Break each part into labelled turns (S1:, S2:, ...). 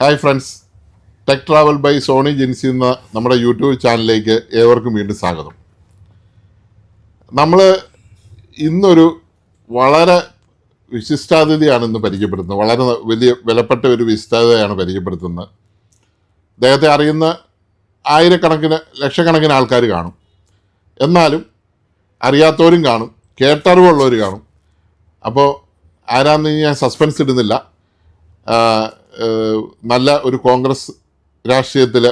S1: Hi friends. Tech travel by Sony Jincy എന്ന നമ്മുടെ YouTube ചാനലിലേക്ക് ഏവർക്കും വീണ്ടും സ്വാഗതം. നമ്മൾ ഇന്നൊരു വളരെ വിശിഷ്ടാതിഥിയാണ് ഇന്ന് പരിചയപ്പെടുത്തുന്നത് വളരെ വലിയ വിലപ്പെട്ട ഒരു വിശിഷ്ടാതിഥിയാണ് പരിചയപ്പെടുത്തുന്നത്. അദ്ദേഹത്തെ അറിയുന്ന ആയിരക്കണക്കിന് ലക്ഷക്കണക്കിന് ആൾക്കാർ കാണും. എന്നാലും അറിയാത്തവരും കാണും കേട്ടറിവുള്ളവർ കാണും. അപ്പോൾ ആരാന്ന് ഞാൻ സസ്പെൻസ് ഇടുന്നില്ല. നല്ല ഒരു കോൺഗ്രസ് രാഷ്ട്രീയത്തിൽ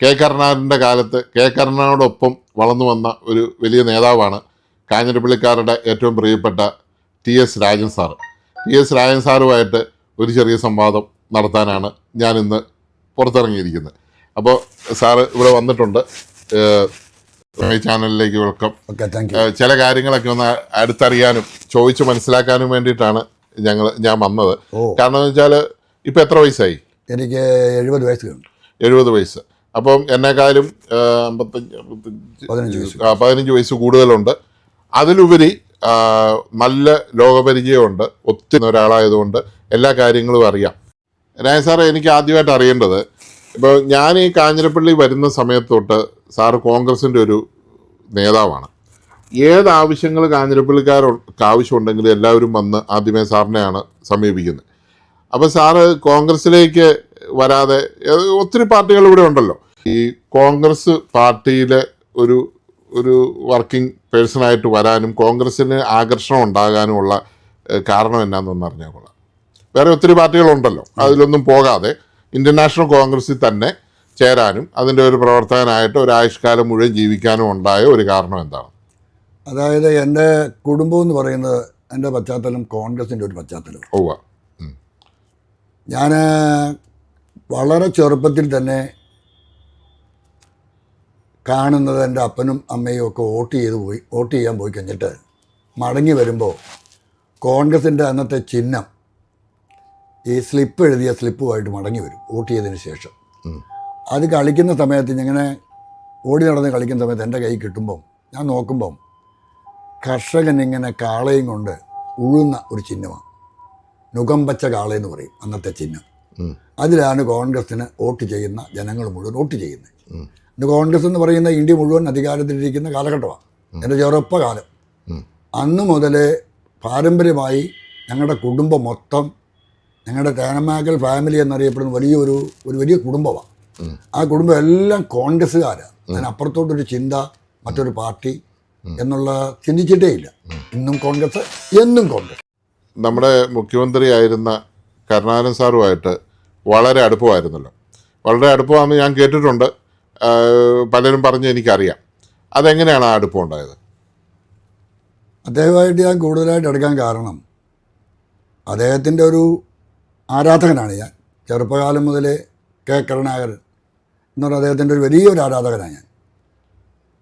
S1: കെ കരുണാകരന്റെ കാലത്ത് കെ കരുണാകരനോടൊപ്പം വളർന്നു വന്ന ഒരു വലിയ നേതാവാണ് കാഞ്ഞിരപ്പള്ളിക്കാരുടെ ഏറ്റവും പ്രിയപ്പെട്ട T S Rajan sir T S Rajan സാറുമായിട്ട് ഒരു ചെറിയ സംവാദം നടത്താനാണ് ഞാനിന്ന് പുറത്തിറങ്ങിയിരിക്കുന്നത്. അപ്പോൾ സാറ് ഇവിടെ വന്നിട്ടുണ്ട്. ഈ ചാനലിലേക്ക് വെൽക്കം. ചില കാര്യങ്ങളൊക്കെ ഒന്ന് അടുത്തറിയാനും ചോദിച്ച് മനസ്സിലാക്കാനും വേണ്ടിയിട്ടാണ് ഞങ്ങൾ ഞാൻ വന്നത്. കാരണം എന്ന് വെച്ചാൽ ഇപ്പം എത്ര വയസ്സായി?
S2: എനിക്ക് എഴുപത് വയസ്സ് കഴിഞ്ഞു.
S1: എഴുപത് വയസ്സ്. അപ്പം എന്നെക്കാളും അമ്പത്തഞ്ച്
S2: പതിനഞ്ച് വയസ്സ്.
S1: ആ, പതിനഞ്ച് വയസ്സ് കൂടുതലുണ്ട്. അതിലുപരി നല്ല ലോകപരിചയമുണ്ട്. ഒത്തിരി ഒരാളായതുകൊണ്ട് എല്ലാ കാര്യങ്ങളും അറിയാം. രായ സാറേ എനിക്ക് ആദ്യമായിട്ട് അറിയേണ്ടത് ഇപ്പോൾ ഞാൻ ഈ കാഞ്ഞിരപ്പള്ളി വരുന്ന സമയത്തോട്ട് തൊട്ട് സാറ് കോൺഗ്രസിന്റെ ഒരു നേതാവാണ്. ഏത് ആവശ്യങ്ങൾ കാഞ്ഞിരപ്പള്ളിക്കാർക്ക് ആവശ്യമുണ്ടെങ്കിലും എല്ലാവരും വന്ന് ആദ്യമേ സാറിനെയാണ് സമീപിക്കുന്നത്. അപ്പോൾ സാറ് കോൺഗ്രസിലേക്ക് വരാതെ ഒത്തിരി പാർട്ടികൾ ഇവിടെ ഉണ്ടല്ലോ. ഈ കോൺഗ്രസ് പാർട്ടിയിലെ ഒരു ഒരു വർക്കിംഗ് പേഴ്സൺ ആയിട്ട് വരാനും കോൺഗ്രസിന് ആകർഷണം ഉണ്ടാകാനുമുള്ള കാരണം എന്നാന്നൊന്ന് അറിഞ്ഞാൽ കൊള്ളാം. വേറെ ഒത്തിരി പാർട്ടികളുണ്ടല്ലോ അതിലൊന്നും പോകാതെ ഇന്ത്യൻ നാഷണൽ കോൺഗ്രസിൽ തന്നെ ചേരാനും അതിന്റെ ഒരു പ്രവർത്തകനായിട്ട് ഒരു ആയുഷ്കാലം മുഴുവൻ ജീവിക്കാനും ഉണ്ടായ ഒരു കാരണം എന്താണ്?
S2: അതായത് എന്റെ കുടുംബം എന്ന് പറയുന്നത് എന്റെ പശ്ചാത്തലം കോൺഗ്രസിന്റെ ഒരു പശ്ചാത്തലം
S1: ഓവ
S2: ഞാൻ വളരെ ചെറുപ്പത്തിൽ തന്നെ കാണുന്നത് എന്റെ അപ്പനും അമ്മയും ഒക്കെ വോട്ട് ചെയ്ത് പോയി വോട്ട് ചെയ്യാൻ പോയി കഴിഞ്ഞിട്ട് മടങ്ങി വരുമ്പോൾ കോൺഗ്രസിന്റെ അന്നത്തെ ചിഹ്നം ഈ സ്ലിപ്പ് എഴുതിയ സ്ലിപ്പുമായിട്ട് മടങ്ങി വരും വോട്ട് ചെയ്തതിന് ശേഷം. അത് കളിക്കുന്ന സമയത്ത് ഇങ്ങനെ ഓടി നടന്ന് കളിക്കുന്ന സമയത്ത് എന്റെ കൈ കിട്ടുമ്പം ഞാൻ നോക്കുമ്പം കർഷകൻ ഇങ്ങനെ കാളയും കൊണ്ട് ഉഴുന്ന ഒരു ചിഹ്നമാണ്. നുകമ്പച്ച കാളയെന്ന് പറയും അന്നത്തെ ചിഹ്നം. അതിലാണ് കോൺഗ്രസ്സിന് വോട്ട് ചെയ്യുന്ന ജനങ്ങൾ മുഴുവൻ വോട്ട് ചെയ്യുന്നത്. ഇന്ന് കോൺഗ്രസ് എന്ന് പറയുന്ന ഇന്ത്യ മുഴുവൻ അധികാരത്തിലിരിക്കുന്ന കാലഘട്ടമാണ്. എന്റെ ചെറുപ്പകാലം.
S1: കാലം
S2: അന്ന് മുതൽ പാരമ്പര്യമായി ഞങ്ങളുടെ കുടുംബം മൊത്തം ഞങ്ങളുടെ തേനമാക്കൽ ഫാമിലി എന്നറിയപ്പെടുന്ന വലിയൊരു ഒരു വലിയ കുടുംബമാണ്. ആ കുടുംബം എല്ലാം കോൺഗ്രസ്സുകാരാണ്. അതിനപ്പുറത്തോട്ടൊരു ചിന്ത മറ്റൊരു പാർട്ടി എന്നുള്ള ചിന്തിച്ചിട്ടേ ഇല്ല. ഇന്നും കോൺഗ്രസ് എന്നും കോൺഗ്രസ്
S1: നമ്മുടെ മുഖ്യമന്ത്രിയായിരുന്ന കരുണാകരൻ സാറുമായിട്ട് വളരെ അടുപ്പമായിരുന്നല്ലോ. വളരെ അടുപ്പമാണെന്ന് ഞാൻ കേട്ടിട്ടുണ്ട്. പലരും പറഞ്ഞ് എനിക്കറിയാം. അതെങ്ങനെയാണ് ആ അടുപ്പം ഉണ്ടായത്
S2: അദ്ദേഹമായിട്ട് ഞാൻ കൂടുതലായിട്ട് എടുക്കാൻ കാരണം അദ്ദേഹത്തിന്റെ ഒരു ആരാധകനാണ് ഞാൻ. ചെറുപ്പകാലം മുതലേ കെ കരുണാകരൻ എന്ന് പറഞ്ഞ അദ്ദേഹത്തിന്റെ ഒരു വലിയൊരു ആരാധകനാണ് ഞാൻ.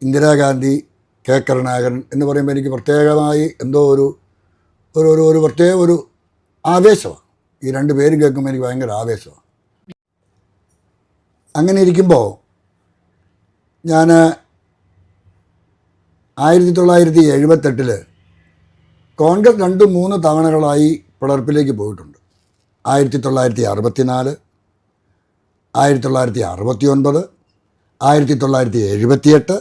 S2: ഇന്ദിരാഗാന്ധി കെ കരുണാകരൻ എന്ന് പറയുമ്പോൾ എനിക്ക് പ്രത്യേകമായി എന്തോ ഒരു ഒരു ഒരു ഒരു പ്രത്യേക ഒരു ആവേശമാണ്. ഈ രണ്ട് പേര് കേൾക്കുമ്പോൾ എനിക്ക് ഭയങ്കര ആവേശമാണ്. അങ്ങനെ ഇരിക്കുമ്പോൾ ഞാൻ ആയിരത്തി തൊള്ളായിരത്തി എഴുപത്തെട്ടിൽ കോൺഗ്രസ് രണ്ട് മൂന്ന് തവണകളായി പിളർപ്പിലേക്ക് പോയിട്ടുണ്ട്. ആയിരത്തി തൊള്ളായിരത്തി അറുപത്തിനാല് ആയിരത്തി തൊള്ളായിരത്തി അറുപത്തി ഒൻപത് ആയിരത്തി തൊള്ളായിരത്തി എഴുപത്തിയെട്ട്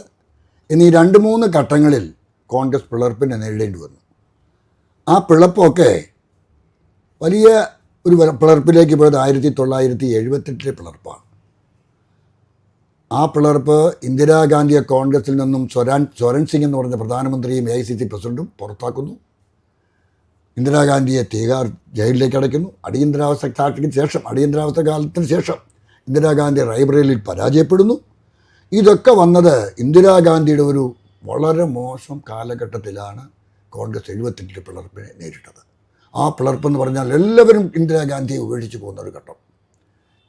S2: എന്നീ രണ്ട് മൂന്ന് ഘട്ടങ്ങളിൽ കോൺഗ്രസ് പിളർപ്പിനെ നേരിടേണ്ടി വന്നു. ആ പിളപ്പൊക്കെ വലിയ ഒരു പിളർപ്പിലേക്ക് പോയത് ആയിരത്തി തൊള്ളായിരത്തി എഴുപത്തെട്ടിലെ പിളർപ്പാണ്. ആ പിളർപ്പ് ഇന്ദിരാഗാന്ധിയെ കോൺഗ്രസിൽ നിന്നും സ്വരാൻ സ്വരൺ സിംഗ് എന്ന് പറഞ്ഞ പ്രധാനമന്ത്രിയും എ ഐ സി സി പ്രസിഡന്റും പുറത്താക്കുന്നു. ഇന്ദിരാഗാന്ധിയെ തീഹാർ ജയിലിലേക്ക് അടയ്ക്കുന്നു. അടിയന്തരാവസ്ഥ കാലത്തിന് ശേഷം അടിയന്തരാവസ്ഥ കാലത്തിന് ശേഷം ഇന്ദിരാഗാന്ധി റൈബ്രറിയിൽ പരാജയപ്പെടുന്നു. ഇതൊക്കെ വന്നത് ഇന്ദിരാഗാന്ധിയുടെ ഒരു വളരെ മോശം കാലഘട്ടത്തിലാണ്. കോൺഗ്രസ് എഴുപത്തെട്ടിൽ പിളർപ്പിനെ നേരിട്ടത്. ആ പിളർപ്പെന്ന് പറഞ്ഞാൽ എല്ലാവരും ഇന്ദിരാഗാന്ധിയെ ഉപേക്ഷിച്ച് പോകുന്ന ഒരു ഘട്ടം.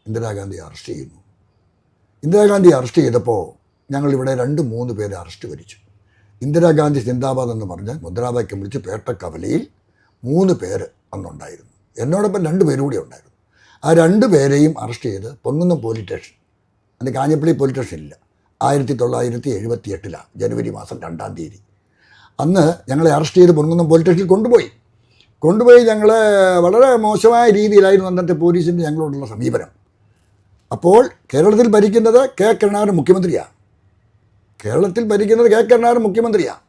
S2: ഇന്ദിരാഗാന്ധി അറസ്റ്റ് ചെയ്യുന്നു. ഇന്ദിരാഗാന്ധി അറസ്റ്റ് ചെയ്തപ്പോൾ ഞങ്ങൾ ഇവിടെ രണ്ട് മൂന്ന് പേരെ അറസ്റ്റ് വരിച്ചു. ഇന്ദിരാഗാന്ധി സിന്ദാബാദ് എന്ന് പറഞ്ഞ് മുദ്രാവാക്യം വിളിച്ച് പേട്ടക്കവലയിൽ മൂന്ന് പേര് അന്നുണ്ടായിരുന്നു. എന്നോടൊപ്പം രണ്ട് പേരും കൂടി ഉണ്ടായിരുന്നു. ആ രണ്ട് പേരെയും അറസ്റ്റ് ചെയ്ത് പൊങ്ങുന്നം പോലീസ് സ്റ്റേഷൻ അന്ന് കാഞ്ഞപ്പള്ളി പോലീസ് സ്റ്റേഷൻ ഇല്ല. ആയിരത്തി തൊള്ളായിരത്തി എഴുപത്തി എട്ടിലാണ് ജനുവരി മാസം രണ്ടാം തീയതി. അന്ന് ഞങ്ങളെ അറസ്റ്റ് ചെയ്ത് പൊൻകുന്നം പോലീസ് സ്റ്റേഷനിൽ കൊണ്ടുപോയി. കൊണ്ടുപോയി ഞങ്ങൾ വളരെ മോശമായ രീതിയിലായിരുന്നു അന്നത്തെ പോലീസിന്റെ ഞങ്ങളോടുള്ള സമീപനം. അപ്പോൾ കേരളത്തിൽ ഭരിക്കുന്നത് കെ കരുണാകരൻ മുഖ്യമന്ത്രിയാണ് കേരളത്തിൽ ഭരിക്കുന്നത് കെ കരുണാകരൻ മുഖ്യമന്ത്രിയാണ്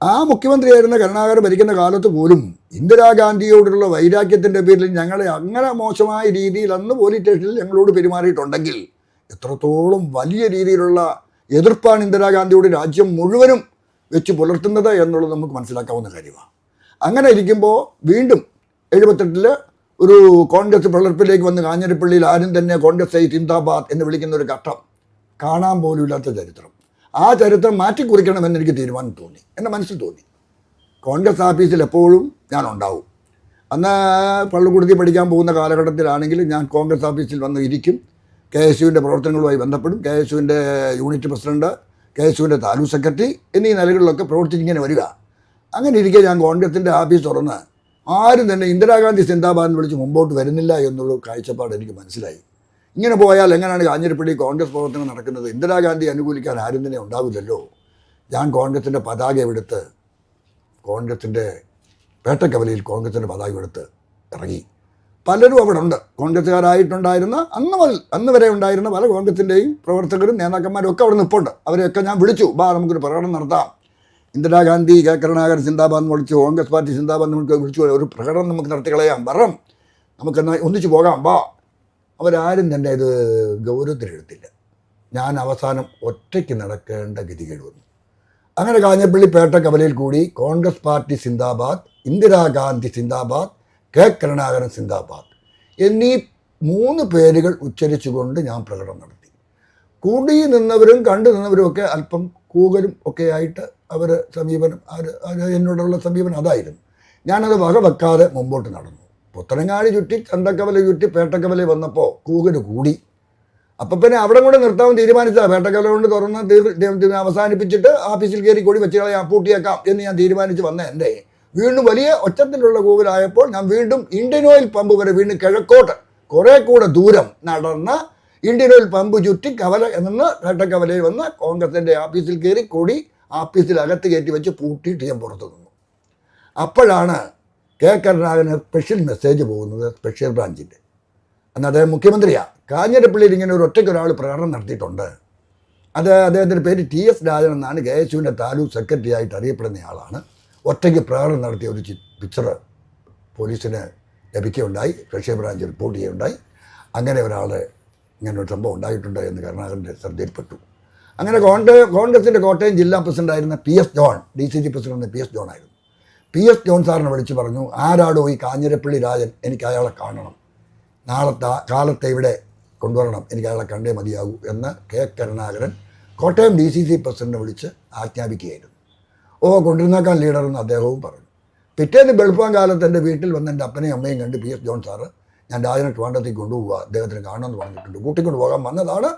S2: ആ മുഖ്യമന്ത്രിയായിരുന്ന കരുണാകരൻ ഭരിക്കുന്ന കാലത്ത് പോലും ഇന്ദിരാഗാന്ധിയോടുള്ള വൈരാഗ്യത്തിന്റെ പേരിൽ ഞങ്ങളെ അങ്ങനെ മോശമായ രീതിയിൽ അന്ന് പോലീസ് സ്റ്റേഷനിൽ ഞങ്ങളോട് പെരുമാറിയിട്ടുണ്ടെങ്കിൽ എത്രത്തോളം വലിയ രീതിയിലുള്ള എതിർപ്പാണ് ഇന്ദിരാഗാന്ധിയോട് രാജ്യം മുഴുവനും വെച്ച് പുലർത്തുന്നത് എന്നുള്ളത് നമുക്ക് മനസ്സിലാക്കാവുന്ന കാര്യമാണ്. അങ്ങനെ ഇരിക്കുമ്പോൾ വീണ്ടും എഴുപത്തെട്ടിൽ ഒരു കോൺഗ്രസ് പിളർപ്പിലേക്ക് വന്ന് കാഞ്ഞിരപ്പള്ളിയിൽ ആരും തന്നെ കോൺഗ്രസ് ഐ സിന്ദാബാദ് എന്ന് വിളിക്കുന്ന ഒരു ഘട്ടം കാണാൻ പോലും ഇല്ലാത്ത ചരിത്രം. ആ ചരിത്രം മാറ്റിക്കുറിക്കണമെന്ന് എനിക്ക് തീരുമാനം തോന്നി. എന്റെ മനസ്സിൽ തോന്നി. കോൺഗ്രസ് ഓഫീസിൽ എപ്പോഴും ഞാൻ ഉണ്ടാവും. അന്ന് പള്ളിക്കുടുത്തി പഠിക്കാൻ പോകുന്ന കാലഘട്ടത്തിലാണെങ്കിൽ ഞാൻ കോൺഗ്രസ് ഓഫീസിൽ വന്ന് ഇരിക്കും. കെ എസ് യുവിന്റെ പ്രവർത്തനങ്ങളുമായി ബന്ധപ്പെടും. കെ എസ് യുവിന്റെ യൂണിറ്റ് പ്രസിഡന്റ് യുവിന്റെ താലൂക്ക് സെക്രട്ടറി എന്നീ നിലകളിലൊക്കെ പ്രവർത്തിച്ചിങ്ങനെ വരിക. അങ്ങനെ ഇരിക്കെ ഞാൻ കോൺഗ്രസിന്റെ ആഫീസ് തുറന്ന് ആരും തന്നെ ഇന്ദിരാഗാന്ധി സിന്ദാബാദ് വിളിച്ച് മുമ്പോട്ട് വരുന്നില്ല എന്നുള്ള കാഴ്ചപ്പാട് എനിക്ക് മനസ്സിലായി. ഇങ്ങനെ പോയാൽ എങ്ങനെയാണ് കാഞ്ഞിരപ്പള്ളി കോൺഗ്രസ് പ്രവർത്തനം നടക്കുന്നത്? ഇന്ദിരാഗാന്ധി അനുകൂലിക്കാൻ ആരും തന്നെ ഉണ്ടാവില്ലല്ലോ. ഞാൻ കോൺഗ്രസിന്റെ പതാക എടുത്ത് കോൺഗ്രസിന്റെ പേട്ടക്കവലയിൽ കോൺഗ്രസിന്റെ പതാക എടുത്ത് ഇറങ്ങി. പലരും അവിടെ ഉണ്ട്. കോൺഗ്രസ്സുകാരായിട്ടുണ്ടായിരുന്ന അന്ന് മുതൽ അന്ന് വരെ ഉണ്ടായിരുന്ന പല കോൺഗ്രസിന്റെയും പ്രവർത്തകരും നേതാക്കന്മാരും ഒക്കെ അവിടെ നിൽപ്പുണ്ട് അവരെയൊക്കെ ഞാൻ വിളിച്ചു. ബാ നമുക്കൊരു പ്രകടനം നടത്താം. ഇന്ദിരാഗാന്ധി കെ കരുണാകരൻ സിന്ദാബാദ് വിളിച്ചു. കോൺഗ്രസ് പാർട്ടി സിന്ദാബാദ് നമുക്ക് വിളിച്ചു. ഒരു പ്രകടനം നമുക്ക് നടത്തി കളയാം. വരം നമുക്കെന്നാൽ ഒന്നിച്ചു പോകാം. വാ. അവരാരും തന്നെ ഇത് ഗൗരവത്തിലെടുത്തില്ല ഞാൻ അവസാനം ഒറ്റയ്ക്ക് നടക്കേണ്ട ഗതികേട് വന്നു. അങ്ങനെ കാഞ്ഞപ്പള്ളി പേട്ട കവലയിൽ കൂടി കോൺഗ്രസ് പാർട്ടി സിന്ദാബാദ് ഇന്ദിരാഗാന്ധി സിന്ദാബാദ് കെ കരുണാകരൻ സിന്ദാബാദ് എന്നീ മൂന്ന് പേരുകൾ ഉച്ചരിച്ചുകൊണ്ട് ഞാൻ പ്രകടനം നടത്തി. കൂടി നിന്നവരും കണ്ടു നിന്നവരും ഒക്കെ അല്പം കൂകലും ഒക്കെ ആയിട്ട് അവർ സമീപനം എന്നോടുള്ള സമീപനം അതായിരുന്നു. ഞാനത് വകവെക്കാതെ മുമ്പോട്ട് നടന്നു. പുത്തനങ്ങാടി ചുറ്റി ചന്തക്കവല ചുറ്റി പേട്ടക്കവല വന്നപ്പോൾ കൂകൽ കൂടി. അപ്പം പിന്നെ അവിടെ കൂടെ നിർത്താൻ തീരുമാനിച്ചാൽ പേട്ടക്കവല കൊണ്ട് തുറന്ന് അവസാനിപ്പിച്ചിട്ട് ആഫീസിൽ കയറി കൂടി വെച്ച് കളയാം പൂട്ടിയേക്കാം എന്ന് ഞാൻ തീരുമാനിച്ച് വന്ന എന്റെ വീണ്ടും വലിയ ഒറ്റത്തിലുള്ള കൂവലായപ്പോൾ ഞാൻ വീണ്ടും ഇന്ത്യൻ ഓയിൽ പമ്പ് വരെ വീണ്ടും കിഴക്കോട്ട് കുറേ കൂടെ ദൂരം നടന്ന് ഇന്ത്യൻ ഓയിൽ പമ്പ് ചുറ്റി കവല നിന്ന് പേട്ടക്കവലയിൽ വന്ന് കോൺഗ്രസിന്റെ ആഫീസിൽ കയറി കൊടി ആഫീസിൽ അകത്ത് കയറ്റി വെച്ച് പൂട്ടിയിട്ട് ഞാൻ പുറത്തു നിന്നു. അപ്പോഴാണ് കെ. കരുണാകരന് സ്പെഷ്യൽ മെസ്സേജ് പോകുന്നത് സ്പെഷ്യൽ ബ്രാഞ്ചിന്റെ അന്ന് അദ്ദേഹം മുഖ്യമന്ത്രിയാണ് കാഞ്ഞിരപ്പള്ളിയിൽ ഇങ്ങനെ ഒരു ഒറ്റയ്ക്ക് ഒരാൾ പ്രകടനം നടത്തിയിട്ടുണ്ട്. അത് അദ്ദേഹത്തിന്റെ പേര് ടി. എസ്. രാജൻ എന്നാണ് കെ. എസ്. യുവിന്റെ താലൂക്ക് സെക്രട്ടറി ആയിട്ട് അറിയപ്പെടുന്ന ആളാണ്. ഒറ്റയ്ക്ക് പ്രകടനം നടത്തിയ ഒരു പിക്ചർ പോലീസിന് ലഭിക്കുകയുണ്ടായി റഷ്യ ബ്രാഞ്ച് റിപ്പോർട്ട് ചെയ്യുകയുണ്ടായി. അങ്ങനെ ഒരാൾ ഇങ്ങനെ ഒരു സംഭവം ഉണ്ടായിട്ടുണ്ട് എന്ന് കരുണാകരന്റെ ശ്രദ്ധയിൽപ്പെട്ടു. അങ്ങനെ കോൺഗ്രസ് കോൺഗ്രസിന്റെ കോട്ടയം ജില്ലാ പ്രസിഡന്റായിരുന്ന P S John D C G president P S John ആയിരുന്നു പി എസ് ജോൺ സാറിനെ വിളിച്ച് പറഞ്ഞു ആരാടോ ഈ കാഞ്ഞിരപ്പള്ളി രാജൻ എനിക്ക് അയാളെ കാണണം. നാളത്തെ കാലത്തെ ഇവിടെ കൊണ്ടുവരണം. എനിക്ക് അയാളെ കണ്ടേ മതിയാകൂ എന്ന് K Karunakaran Kottayam D C C പ്രസിഡന്റിനെ വിളിച്ച് ആജ്ഞാപിക്കുകയായിരുന്നു. ഓ കൊണ്ടിരുന്നേക്കാൻ ലീഡർ എന്ന് അദ്ദേഹവും പറഞ്ഞു. പിറ്റേന്ന് വെളുപ്പാൻ കാലത്ത് എന്റെ വീട്ടിൽ വന്ന് എന്റെ അപ്പനെയും അമ്മയും കണ്ട് പി എസ് ജോൺ സാറ് ഞാൻ രാജനെ ട്രിവാണ്ടത്തിൽ കൊണ്ടുപോവുക അദ്ദേഹത്തിന് കാണണമെന്ന് പറഞ്ഞിട്ടുണ്ട്. കൂട്ടിക്കൊണ്ട് പോകാൻ വന്നതാണ്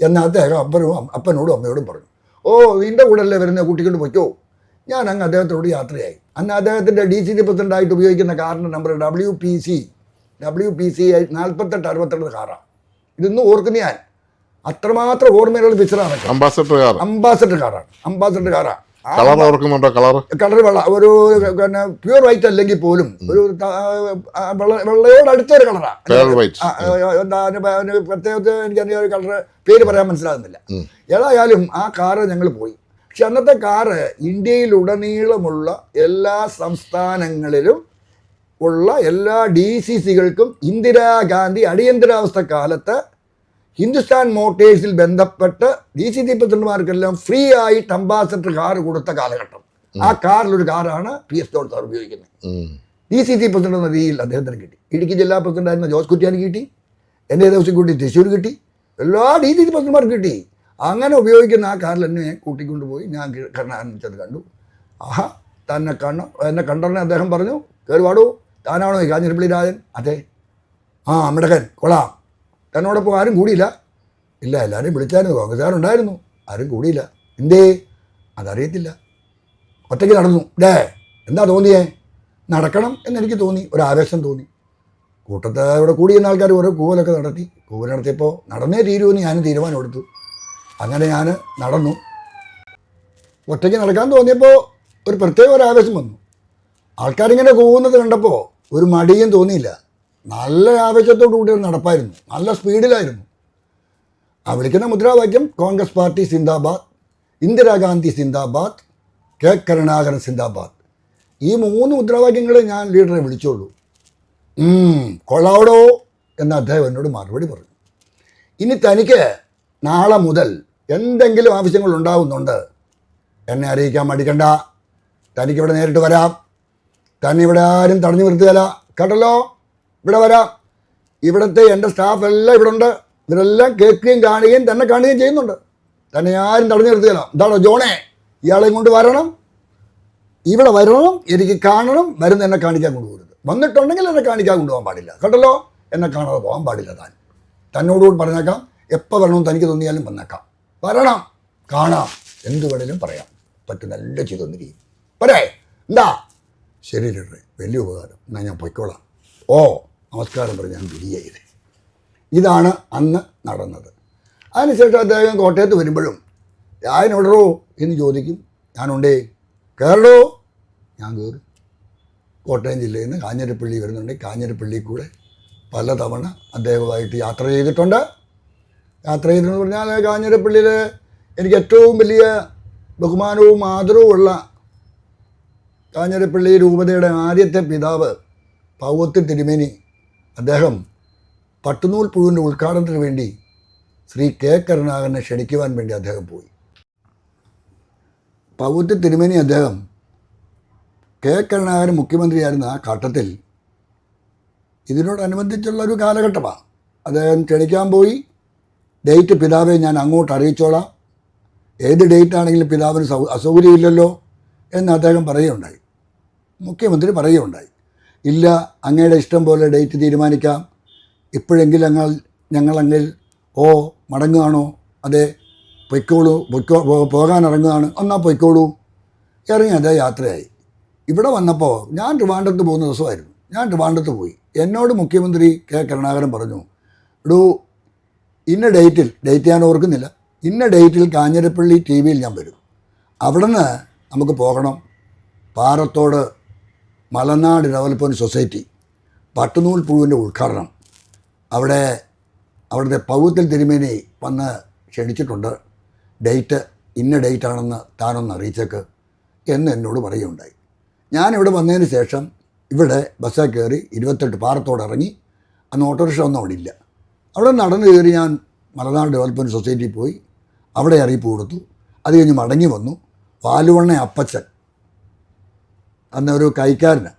S2: എന്ന് അദ്ദേഹം അപ്പനും അപ്പനോടും അമ്മയോടും പറഞ്ഞു. ഓ നിന്റെ കൂടെ അല്ലേ വരുന്നത് കൂട്ടിക്കൊണ്ട് പൊയ്ക്കോ. ഞാൻ അങ്ങ് അദ്ദേഹത്തോട് യാത്രയായി. അന്ന് അദ്ദേഹത്തിന്റെ ഡി സി സി പ്രസിഡന്റായിട്ട് ഉപയോഗിക്കുന്ന കാറിന്റെ number W P C W P C നാൽപ്പത്തെട്ട് അറുപത്തെട്ട് കാറാണ്. ഇതൊന്നും ഓർക്കുന്ന ഞാൻ. അത്രമാത്രം ഓർമ്മയിലുള്ള പിക്ചറാണ്
S1: അംബാസഡർ
S2: അംബാസഡർ കാറാണ്. അംബാസഡർ കാറാണ്.
S1: കളർ ഓർക്കുന്നുണ്ടോ? കളർ
S2: കളർ വെള്ള ഒരു പിന്നെ പ്യൂർ വൈറ്റ് അല്ലെങ്കിൽ പോലും ഒരു വെള്ളയോട് അടുത്തൊരു കളറാണ് പ്രത്യേകത്തെ എനിക്കറിയാം ഒരു കളർ പേര് പറയാൻ മനസ്സിലാകുന്നില്ല. ഏതായാലും ആ കാറ് ഞങ്ങൾ പോയി. പക്ഷെ അന്നത്തെ കാറ് ഇന്ത്യയിലുടനീളമുള്ള എല്ലാ സംസ്ഥാനങ്ങളിലും ഉള്ള എല്ലാ ഡി സി സികൾക്കും ഇന്ദിരാഗാന്ധി അടിയന്തരാവസ്ഥ കാലത്ത് ഹിന്ദുസ്ഥാൻ മോട്ടേഴ്സിൽ ബന്ധപ്പെട്ട് ഡി സി സി പ്രസിഡന്റുമാർക്കെല്ലാം ഫ്രീ ആയിട്ട് അംബാസഡർ കാർ കൊടുത്ത കാലഘട്ടം. ആ കാറിലൊരു കാറാണ് പി എസ് തോട് സാർ ഉപയോഗിക്കുന്നത്. ഡി സി സി പ്രസിഡന്റ് എന്ന രീതിയിൽ അദ്ദേഹത്തിന് കിട്ടി. ഇടുക്കി ജില്ലാ പ്രസിഡന്റായിരുന്ന ജോസ് കുറ്റിയാൻ കിട്ടി. എന്റെ ദിവസം കൂട്ടി തൃശ്ശൂർ കിട്ടി. എല്ലാ ഡി സി സി പ്രസിഡന്റുമാർക്കും കിട്ടി. അങ്ങനെ ഉപയോഗിക്കുന്ന ആ കാറിൽ എന്നെ കൂട്ടിക്കൊണ്ടുപോയി ഞാൻ കി- കരുണാകരൻ ചെന്ന് കണ്ടു. ആഹാ തന്നെ കണ്ണ എന്നെ കണ്ടോടനെ അദ്ദേഹം പറഞ്ഞു കയറി പാടൂ താനാണോ ഈ കാഞ്ഞിരപ്പള്ളി രാജൻ? അതെ. ആ അമ്മടക്കൻ കൊള്ളാം. തന്നോടൊപ്പം ആരും കൂടിയില്ല. ഇല്ല എല്ലാവരും വിളിച്ചായിരുന്നു. കോൺഗ്രസ്സുകാരുണ്ടായിരുന്നു. ആരും കൂടിയില്ല. എന്തേ? അതറിയത്തില്ല. ഒറ്റയ്ക്ക് നടന്നു. ഡേ എന്താ തോന്നിയേ? നടക്കണം എന്നെനിക്ക് തോന്നി. ഒരു ആവേശം തോന്നി. കൂട്ടത്തെ ഇവിടെ കൂടിയുന്ന ആൾക്കാർ ഓരോ കൂവലൊക്കെ നടത്തി. കൂവൽ നടത്തിയപ്പോൾ നടന്നേ തീരുമെന്ന് ഞാനും തീരുമാനം എടുത്തു. അങ്ങനെ ഞാൻ നടന്നു. ഒറ്റയ്ക്ക് നടക്കാൻ തോന്നിയപ്പോൾ ഒരു പ്രത്യേക ഒരു ആവേശം വന്നു. ആൾക്കാരിങ്ങനെ കൂവുന്നത് കണ്ടപ്പോൾ ഒരു മടിയും തോന്നിയില്ല. നല്ല ആവേശത്തോടു കൂടി നടപ്പായിരുന്നു. നല്ല സ്പീഡിലായിരുന്നു. ആ വിളിക്കുന്ന മുദ്രാവാക്യം കോൺഗ്രസ് പാർട്ടി സിന്ദാബാദ് ഇന്ദിരാഗാന്ധി സിന്ദാബാദ് കെ കരുണാകരൻ സിന്ദാബാദ്. ഈ മൂന്ന് മുദ്രാവാക്യങ്ങളെ ഞാൻ ലീഡറെ വിളിച്ചോളൂ. കൊള്ളാവടോ എന്ന് അദ്ദേഹം എന്നോട് മറുപടി പറഞ്ഞു. ഇനി തനിക്ക് നാളെ മുതൽ എന്തെങ്കിലും ആവശ്യങ്ങൾ ഉണ്ടാകുന്നുണ്ട് എന്നെ അറിയിക്കാൻ മടിക്കണ്ട. തനിക്കിവിടെ നേരിട്ട് വരാം. തന്നെ ഇവിടെ ആരും തടഞ്ഞു നിർത്തുകയില്ല കേട്ടല്ലോ? ഇവിടെ വരാം. ഇവിടുത്തെ എന്റെ സ്റ്റാഫ് എല്ലാം ഇവിടെ ഉണ്ട് ഇവരെല്ലാം കേൾക്കുകയും കാണുകയും തന്നെ കാണുകയും ചെയ്യുന്നുണ്ട്. തന്നെ ആരും തടഞ്ഞു നിർത്തിയല്ല. എന്താണോ ജോണേ? ഇയാളെയും കൊണ്ട് വരണം. ഇവിടെ വരണം. എനിക്ക് കാണണം. വരുന്ന എന്നെ കാണിക്കാൻ കൊണ്ടുപോകരുത്. വന്നിട്ടുണ്ടെങ്കിൽ എന്നെ കാണിക്കാൻ കൊണ്ടുപോകാൻ പാടില്ല. കേട്ടല്ലോ? എന്നെ കാണാതെ പോകാൻ പാടില്ല താൻ. തന്നോടുകൂടി പറഞ്ഞേക്കാം. എപ്പോൾ വരണമെന്ന് തനിക്ക് തോന്നിയാലും വന്നേക്കാം. വരണം. കാണാം. എന്ത് വേണേലും പറയാം. പറ്റും നല്ല ചെയ്തു തന്നിരിക്കും. പറയേ എന്താ? ശരി ലീഡറെ വലിയ ഉപകാരം. എന്നാൽ ഞാൻ പൊയ്ക്കോളാം. ഓ. നമസ്കാരം പറഞ്ഞ് ഞാൻ വിരിയ ഇതാണ് അന്ന് നടന്നത്. അതിനുശേഷം അദ്ദേഹം കോട്ടയത്ത് വരുമ്പോഴും ഞാൻ എന്ന് ചോദിക്കും. ഞാനുണ്ടേ. കയറടോ ഞാൻ കയറും കോട്ടയം ജില്ലയിൽ നിന്ന് കാഞ്ഞിരപ്പള്ളി വരുന്നുണ്ടെങ്കിൽ കാഞ്ഞിരപ്പള്ളി കൂടെ പലതവണ അദ്ദേഹമായിട്ട് യാത്ര ചെയ്തിട്ടുണ്ട്. യാത്ര ചെയ്തെന്ന് പറഞ്ഞാൽ കാഞ്ഞിരപ്പള്ളിയിൽ എനിക്ക് ഏറ്റവും വലിയ ബഹുമാനവും ആദരവും ഉള്ള കാഞ്ഞിരപ്പള്ളി രൂപതയുടെ ആദ്യത്തെ പിതാവ് പൗവത്ത് തിരുമേനി അദ്ദേഹം പട്ടുനൂൽ പുഴുവിന്റെ ഉദ്ഘാടനത്തിന് വേണ്ടി ശ്രീ കെ കരുണാകരനെ ക്ഷണിക്കുവാൻ വേണ്ടി അദ്ദേഹം പോയി. പൗത്യ തിരുമേനി അദ്ദേഹം കെ കരുണാകരൻ മുഖ്യമന്ത്രിയായിരുന്ന ആ ഘട്ടത്തിൽ ഇതിനോടനുബന്ധിച്ചുള്ള ഒരു കാലഘട്ടമാണ്. അദ്ദേഹം ക്ഷണിക്കാൻ പോയി. ഡേറ്റ് പിതാവെ ഞാൻ അങ്ങോട്ട് അറിയിച്ചോളാം. ഏത് ഡേറ്റ് ആണെങ്കിലും പിതാവിന് സൗ അസൗകര്യമില്ലല്ലോ എന്ന് അദ്ദേഹം പറയുകയുണ്ടായി. മുഖ്യമന്ത്രി പറയുകയുണ്ടായി. ഇല്ല അങ്ങയുടെ ഇഷ്ടം പോലെ ഡേറ്റ് തീരുമാനിക്കാം. ഇപ്പോഴെങ്കിലും ഞങ്ങൾ ഞങ്ങളെങ്കിൽ ഓ മടങ്ങുകയാണോ? അതെ പൊയ്ക്കോളൂ പൊയ്ക്കോ പോകാൻ ഇറങ്ങുകയാണ്. എന്നാൽ പൊയ്ക്കോളൂ. ഇറങ്ങി അതേ യാത്രയായി. ഇവിടെ വന്നപ്പോൾ ഞാൻ ട്രിവാൻഡ്രത്ത് പോകുന്ന ദിവസമായിരുന്നു. ഞാൻ ട്രിവാൻഡ്രത്ത് പോയി. എന്നോട് മുഖ്യമന്ത്രി കെ കരുണാകരൻ പറഞ്ഞു എടൂ ഇന്ന ഡേറ്റിൽ ഡേറ്റ് ഞാൻ ഓർക്കുന്നില്ല. ഇന്ന ഡേറ്റിൽ കാഞ്ഞിരപ്പള്ളി ടി വിയിൽ ഞാൻ വരും. അവിടുന്ന് നമുക്ക് പോകണം. പാറത്തോട് മലനാട് ഡെവലപ്മെന്റ് സൊസൈറ്റി പട്ടുനൂൽ പുഴുവിന്റെ ഉദ്ഘാടനം. അവിടെ അവിടുത്തെ പൗത്തിൽ തിരുമേനി വന്ന് ക്ഷണിച്ചിട്ടുണ്ട്. ഡേറ്റ് ഇന്ന ഡേറ്റ് ആണെന്ന് താനൊന്ന് അറിയിച്ചേക്ക് എന്ന് എന്നോട് പറയുകയുണ്ടായി. ഞാനിവിടെ വന്നതിന് ശേഷം ഇവിടെ ബസ്സിൽ കയറി ഇരുപത്തെട്ട് പാറത്തോട് ഇറങ്ങി അന്ന് ഓട്ടോറിക്ഷ ഒന്നും അവിടെ ഇല്ല. അവിടെ നടന്നു കയറി ഞാൻ മലനാട് ഡെവലപ്മെന്റ് സൊസൈറ്റിയിൽ പോയി. അവിടെ അറിയിപ്പ് കൊടുത്തു. അത് കഴിഞ്ഞ് മടങ്ങി വന്നു. വാലുവണ്ണ അപ്പച്ചൻ അന്ന് ഒരു കൈക്കാരന്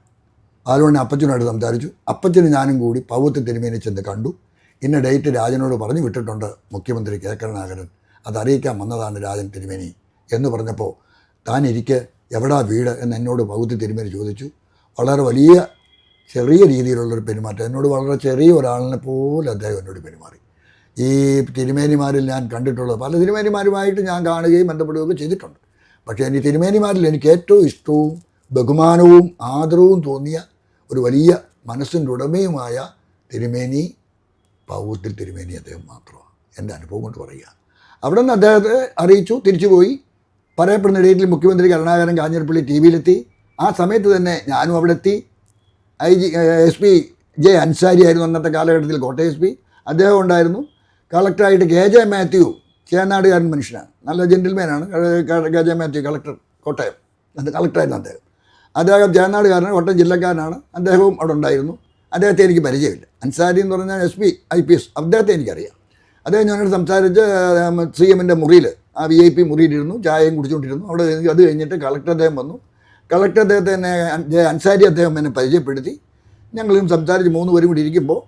S2: വാലുവണ്ണ അപ്പച്ചനോട് സംസാരിച്ചു. അപ്പച്ചന് ഞാനും കൂടി പൗവത്ത് തിരുമേനി ചെന്ന് കണ്ടു. ഇന്ന ഡേറ്റ് രാജനോട് പറഞ്ഞു വിട്ടിട്ടുണ്ട് മുഖ്യമന്ത്രി കെ. കരുണാകരൻ അതറിയിക്കാൻ വന്നതാണ് രാജൻ തിരുമേനി എന്ന് പറഞ്ഞപ്പോൾ താൻ ഇരിക്കെ എവിടാ വീട് എന്ന് എന്നോട് പൗവത്ത് തിരുമേനി ചോദിച്ചു. വളരെ വലിയ ചെറിയ രീതിയിലുള്ളൊരു പെരുമാറ്റം. എന്നോട് വളരെ ചെറിയ ഒരാളിനെ പോലെ അദ്ദേഹം എന്നോട് പെരുമാറി. ഈ തിരുമേനിമാരിൽ ഞാൻ കണ്ടിട്ടുള്ളത് പല തിരുമേനിമാരുമായിട്ട് ഞാൻ കാണുകയും ബന്ധപ്പെടുകയൊക്കെ ചെയ്തിട്ടുണ്ട്. പക്ഷേ എനിക്ക് തിരുമേനിമാരിൽ എനിക്ക് ഏറ്റവും ഇഷ്ടവും ബഹുമാനവും ആദരവും തോന്നിയ ഒരു വലിയ മനസ്സിന്റെ ഉടമയുമായ തിരുമേനി പൗത്തിൽ തിരുമേനി അദ്ദേഹം മാത്രമാണ്. എന്റെ അനുഭവം കൊണ്ട് പറയുക. അവിടെ നിന്ന് അദ്ദേഹത്തെ അറിയിച്ചു തിരിച്ചുപോയി പറയപ്പെടുന്ന ഇടയിൽ മുഖ്യമന്ത്രി കരുണാകരൻ കാഞ്ഞിരപ്പള്ളി ടി വിയിലെത്തി. ആ സമയത്ത് തന്നെ ഞാനും അവിടെ എത്തി. I G S P J Ansari ആയിരുന്നു അന്നത്തെ കാലഘട്ടത്തിൽ കോട്ടയം എസ് പി. അദ്ദേഹം ഉണ്ടായിരുന്നു. കളക്ടറായിട്ട് കെ ജെ മാത്യു ചേനാടുകാരൻ മനുഷ്യനാണ്. നല്ല ജെന്റിൽമാനാണ് K J Mathew collector Kottayam. അത് കളക്ടറായിരുന്നു അദ്ദേഹം. അദ്ദേഹം ചേനാടുകാരനാണ് കോട്ടയം ജില്ലക്കാരനാണ്. അദ്ദേഹവും അവിടെ ഉണ്ടായിരുന്നു. അദ്ദേഹത്തെ എനിക്ക് പരിചയമില്ല. അൻസാരി എന്ന് പറഞ്ഞാൽ S P I P S. അദ്ദേഹത്തെ എനിക്കറിയാം. അദ്ദേഹം ഞാനോട് സംസാരിച്ച് സി എമ്മിന്റെ മുറിയിൽ ആ വി ഐ പി മുറിയിലിരുന്നു ചായയും കുടിച്ചുകൊണ്ടിരുന്നു. അവിടെ അത് കഴിഞ്ഞിട്ട് കളക്ടർ അദ്ദേഹം വന്നു. കളക്ടർ അദ്ദേഹത്തെ എന്നെ അൻസാരി അദ്ദേഹം എന്നെ പരിചയപ്പെടുത്തി. ഞങ്ങളും സംസാരിച്ച് മൂന്ന് പേരും കൂടി ഇരിക്കുമ്പോൾ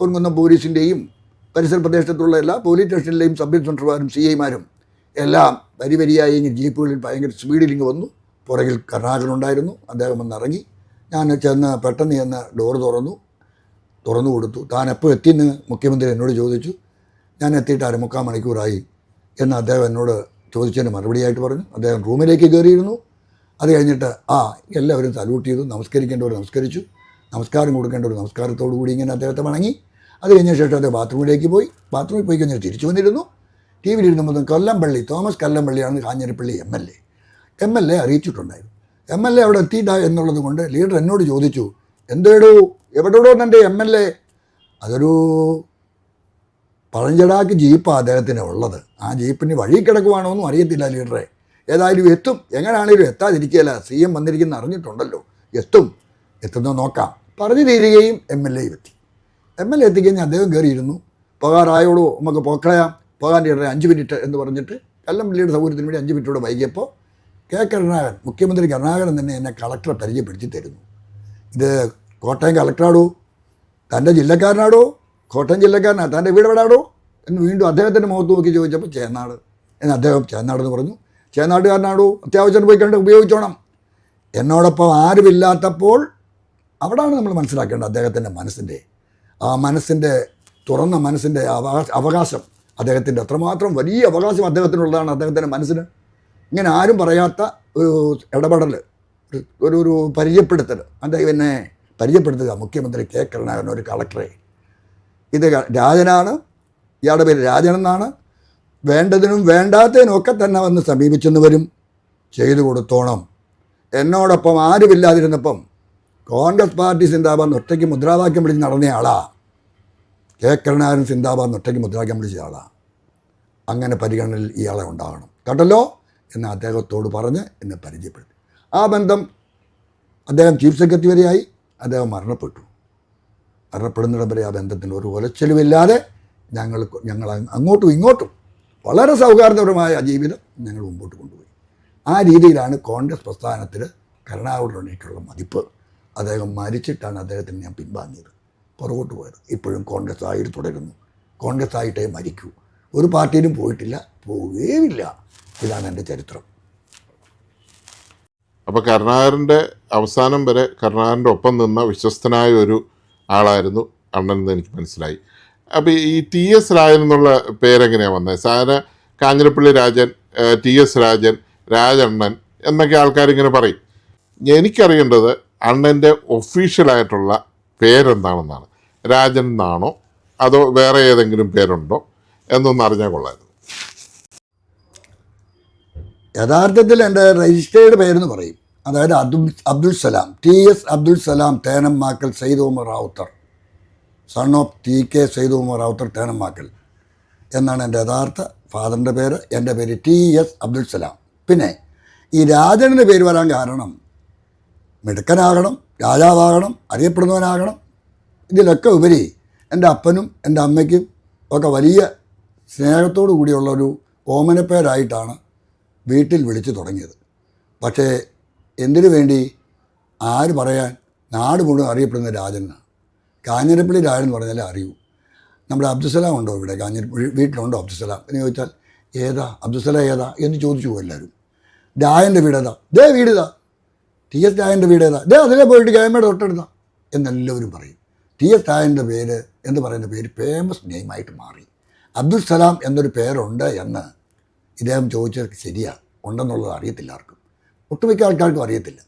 S2: പൊൻകുന്നം പോലീസിന്റെയും പരിസര പ്രദേശത്തുള്ള എല്ലാ പോലീസ് സ്റ്റേഷനിലെയും സബ് ഇൻസ്പെക്ടർമാരും സി ഐമാരും എല്ലാം വരി വരിയായി ജീപ്പുകളിൽ ഭയങ്കര സ്പീഡിൽ ഇങ്ങ് വന്നു. പുറകിൽ കരുണാകരനുണ്ടായിരുന്നു അദ്ദേഹം വന്ന് ഇറങ്ങി ഞാൻ ചെന്ന് പെട്ടെന്ന് ചെന്ന് ഡോർ തുറന്നു. തുറന്നു കൊടുത്തു. താൻ എപ്പോൾ എത്തിയെന്ന് മുഖ്യമന്ത്രി എന്നോട് ചോദിച്ചു. ഞാൻ എത്തിയിട്ട് അരമുക്കാൽ മണിക്കൂറായി എന്ന് അദ്ദേഹം എന്നോട് ചോദിച്ചതിന് മറുപടിയായിട്ട് പറഞ്ഞു. അദ്ദേഹം റൂമിലേക്ക് കയറിയിരുന്നു. അത് കഴിഞ്ഞിട്ട് ആ എല്ലാവരും സല്യൂട്ട് ചെയ്തു. നമസ്കരിക്കേണ്ടവർ നമസ്കരിച്ചു. നമസ്കാരം കൊടുക്കേണ്ടവർ നമസ്കാരത്തോടു കൂടി ഇങ്ങനെ അദ്ദേഹത്തെ വണങ്ങി. അത് കഴിഞ്ഞ ശേഷം അദ്ദേഹം ബാത്റൂമിലേക്ക് പോയി. ബാത്റൂമിൽ പോയി കഴിഞ്ഞാൽ തിരിച്ചു വന്നിരുന്നു. ടി വിയിലിരുന്നപ്പോൾ Kollampally Thomas കല്ലംപള്ളിയാണ് Kanjirappally M L A. M L A അറിയിച്ചിട്ടുണ്ടായിരുന്നു. M L A അവിടെ എത്തിയിട്ട എന്നുള്ളത് കൊണ്ട് ലീഡർ എന്നോട് ചോദിച്ചു എന്തേടോ? എവിടെയോ എന്റെ എം എൽ എ അതൊരു പഴഞ്ചടാക്ക് ജീപ്പാണ് അദ്ദേഹത്തിന് ഉള്ളത്. ആ ജീപ്പിന് വഴി കിടക്കുവാണോ എന്നും അറിയത്തില്ല ലീഡറെ ഏതായാലും എത്തും. എങ്ങനെയാണെങ്കിലും എത്താതിരിക്കുകയല്ല സി എം വന്നിരിക്കുന്ന അറിഞ്ഞിട്ടുണ്ടല്ലോ. എത്തും. എത്തുന്നത് നോക്കാം. പറഞ്ഞു തീരുകയും എം എൽ എയും എത്തി. എം എൽ എ എത്തിക്കഴിഞ്ഞാൽ അദ്ദേഹം കയറിയിരുന്നു. പോകാറായോളൂ. നമുക്ക് പോക്കളയാം. പോകാൻ ലീഡറെ അഞ്ച് മിനിറ്റ് എന്ന് പറഞ്ഞിട്ട് കല്ലം ലീഡർ സൗകര്യത്തിന് വേണ്ടി അഞ്ച് മിനിറ്റോടെ വൈകിയപ്പോൾ കെ. കരുണാകരൻ മുഖ്യമന്ത്രി കരുണാകരൻ തന്നെ എന്നെ കളക്ടറെ പരിചയപ്പെടുത്തി തരുന്നു. ഇത് കോട്ടയം കളക്ടറാടോ തന്റെ ജില്ലക്കാരനാടോ കോട്ടയം ജില്ലക്കാരനാ തന്റെ വീട് എവിടാടോ എന്ന് വീണ്ടും അദ്ദേഹത്തിന്റെ മുഖത്ത് നോക്കി ചോദിച്ചപ്പോൾ ചേന്നാട് എന്ന് അദ്ദേഹം ചേന്നാടെന്ന് പറഞ്ഞു. ചേന്നാട്ടുകാരനാടോ അത്യാവശ്യം പോയി കണ്ട് ഉപയോഗിച്ചോണം. എന്നോടൊപ്പം ആരുമില്ലാത്തപ്പോൾ അവിടാണ് നമ്മൾ മനസ്സിലാക്കേണ്ടത് അദ്ദേഹത്തിന്റെ മനസ്സിന്റെ ആ മനസ്സിന്റെ തുറന്ന മനസ്സിന്റെ അവകാശ അദ്ദേഹത്തിന്റെ അത്രമാത്രം വലിയ അവകാശം അദ്ദേഹത്തിനുള്ളതാണ് അദ്ദേഹത്തിന്റെ മനസ്സിന്. ഇങ്ങനെ ആരും പറയാത്ത ഒരു ഇടപെടൽ ഒരു- ഒരു പരിചയപ്പെടുത്തൽ. അദ്ദേഹം എന്നെ പരിചയപ്പെടുത്തുക. മുഖ്യമന്ത്രി കെ. കരുണാകരൻ ഒരു കളക്ടറെ. ഇത് രാജനാണ്. ഇയാളുടെ പേര് രാജനെന്നാണ് വേണ്ടതിനും വേണ്ടാത്തതിനും ഒക്കെ തന്നെ വന്ന് സമീപിച്ചെന്ന് വരും. ചെയ്തു കൊടുത്തോണം. എന്നോടൊപ്പം ആരുമില്ലാതിരുന്നപ്പം കോൺഗ്രസ് പാർട്ടി സിന്ദാബാദ് ഒറ്റയ്ക്ക് മുദ്രാവാക്യം വിളിച്ച് നടന്നയാളാ കെ. കരുണാകരൻ സിന്ദാബാദ് ഒറ്റയ്ക്ക് മുദ്രാവാക്യം വിളിച്ച ആളാ. അങ്ങനെ പരിഗണനയിൽ ഇയാളെ ഉണ്ടാകണം. കേട്ടല്ലോ എന്ന് അദ്ദേഹത്തോട് പറഞ്ഞ് എന്നെ പരിചയപ്പെടുത്തി. ആ ബന്ധം അദ്ദേഹം ചീഫ് സെക്രട്ടറി വരെയായി. അദ്ദേഹം മരണപ്പെട്ടു. മരണപ്പെടുന്നിടം വരെ ആ ബന്ധത്തിന് ഒരു ഒലച്ചലുമില്ലാതെ ഞങ്ങൾ ഞങ്ങൾ അങ്ങോട്ടും ഇങ്ങോട്ടും വളരെ സൗഹാർദ്ദപരമായ ജീവിതം ഞങ്ങൾ മുമ്പോട്ട് കൊണ്ടുപോയി. ആ രീതിയിലാണ് കോൺഗ്രസ് പ്രസ്ഥാനത്തിൽ കരുണാകരനിലേക്കുള്ള മതിപ്പ് അദ്ദേഹം മരിച്ചിട്ടാണ് അദ്ദേഹത്തിന് ഞാൻ പിൻവാങ്ങിയത്. പുറകോട്ട് പോയത്. ഇപ്പോഴും കോൺഗ്രസ് ആയിട്ട് തുടരുന്നു. കോൺഗ്രസ് ആയിട്ടേ മരിക്കൂ. ഒരു പാർട്ടിയിലും പോയിട്ടില്ല. പോവുകയുമില്ല. ഇതാണ് എന്റെ ചരിത്രം.
S1: അപ്പോൾ കരുണാകരന്റെ അവസാനം വരെ കരുണാകരന്റെ ഒപ്പം നിന്ന വിശ്വസ്തനായ ഒരു ആളായിരുന്നു അണ്ണൻ എന്ന് എനിക്ക് മനസ്സിലായി. അപ്പോൾ ഈ ടി എസ് രാജൻ എന്നുള്ള പേരെങ്ങനെയാണ് വന്നത് സാധാരണ കാഞ്ഞിരപ്പള്ളി രാജൻ ടി എസ് രാജൻ രാജണ്ണൻ എന്നൊക്കെ ആൾക്കാരിങ്ങനെ പറയും. എനിക്കറിയേണ്ടത് അണ്ണന്റെ ഒഫീഷ്യലായിട്ടുള്ള പേരെന്താണെന്നാണ്. രാജൻ എന്നാണോ? അതോ വേറെ ഏതെങ്കിലും പേരുണ്ടോ? എന്നൊന്ന് അറിഞ്ഞാൽ കൊള്ളായിരുന്നു
S2: യഥാർത്ഥത്തിൽ എന്റെ രജിസ്റ്റേർഡ് പേരെന്ന് പറയും. അതായത് Abdul Abdul Salam. T S Abdul Salam Thenammakkal Sayed Umar Rawther. Son of T K Sayed Umar Rawther Thenammakkal എന്നാണ് എന്റെ യഥാർത്ഥ ഫാദറിന്റെ പേര്. എന്റെ പേര് ടി എസ് അബ്ദുൽ സലാം. പിന്നെ ഈ രാജനെ പേര് വരാൻ കാരണം മിടുക്കനാകണം രാജാവാകണം അറിയപ്പെടുന്നവനാകണം. ഇതിലൊക്കെ ഉപരി എന്റെ അപ്പനും എന്റെ അമ്മയ്ക്കും ഒക്കെ വലിയ സ്നേഹത്തോടു കൂടിയുള്ള ഒരു ഓമനപ്പേരായിട്ടാണ് വീട്ടിൽ വിളിച്ചു തുടങ്ങിയത്. പക്ഷേ എന്തിനു വേണ്ടി? ആര് പറയാൻ? നാട് മുഴുവൻ അറിയപ്പെടുന്ന രാജനാണ്. കാഞ്ഞിരപ്പള്ളി രാജൻ എന്ന് പറഞ്ഞാലേ അറിയൂ. നമ്മുടെ അബ്ദുസലാം ഉണ്ടോ ഇവിടെ? കാഞ്ഞിരപ്പള്ളി വീട്ടിലുണ്ടോ അബ്ദുസലാം എന്ന് ചോദിച്ചാൽ ഏതാ? അബ്ദുസലാം ഏതാ? എന്ന് ചോദിച്ചു പോകും എല്ലാവരും. രായന്റെ വീട് ഏതാ? ദേ വീട് ഇതാ. ടി എസ് രായന്റെ വീട് ഏതാ? ദേ അതിലെ പോയിട്ട് ഗവൺമെന്റ് തൊട്ടെടുത്താ. എന്നെല്ലാവരും പറയും. ടി എസ് രായന്റെ പേര് എന്ന് പറയുന്ന പേര് ഫേമസ് നെയിമായിട്ട് മാറി. അബ്ദുൽ സലാം എന്നൊരു പേരുണ്ട് എന്ന് ഇദ്ദേഹം ചോദിച്ചത് ശരിയാണ് ഉണ്ടെന്നുള്ളത് അറിയത്തില്ല ആർക്കും. ഒട്ടുമിക്ക ആൾക്കാർക്കും അറിയത്തില്ല.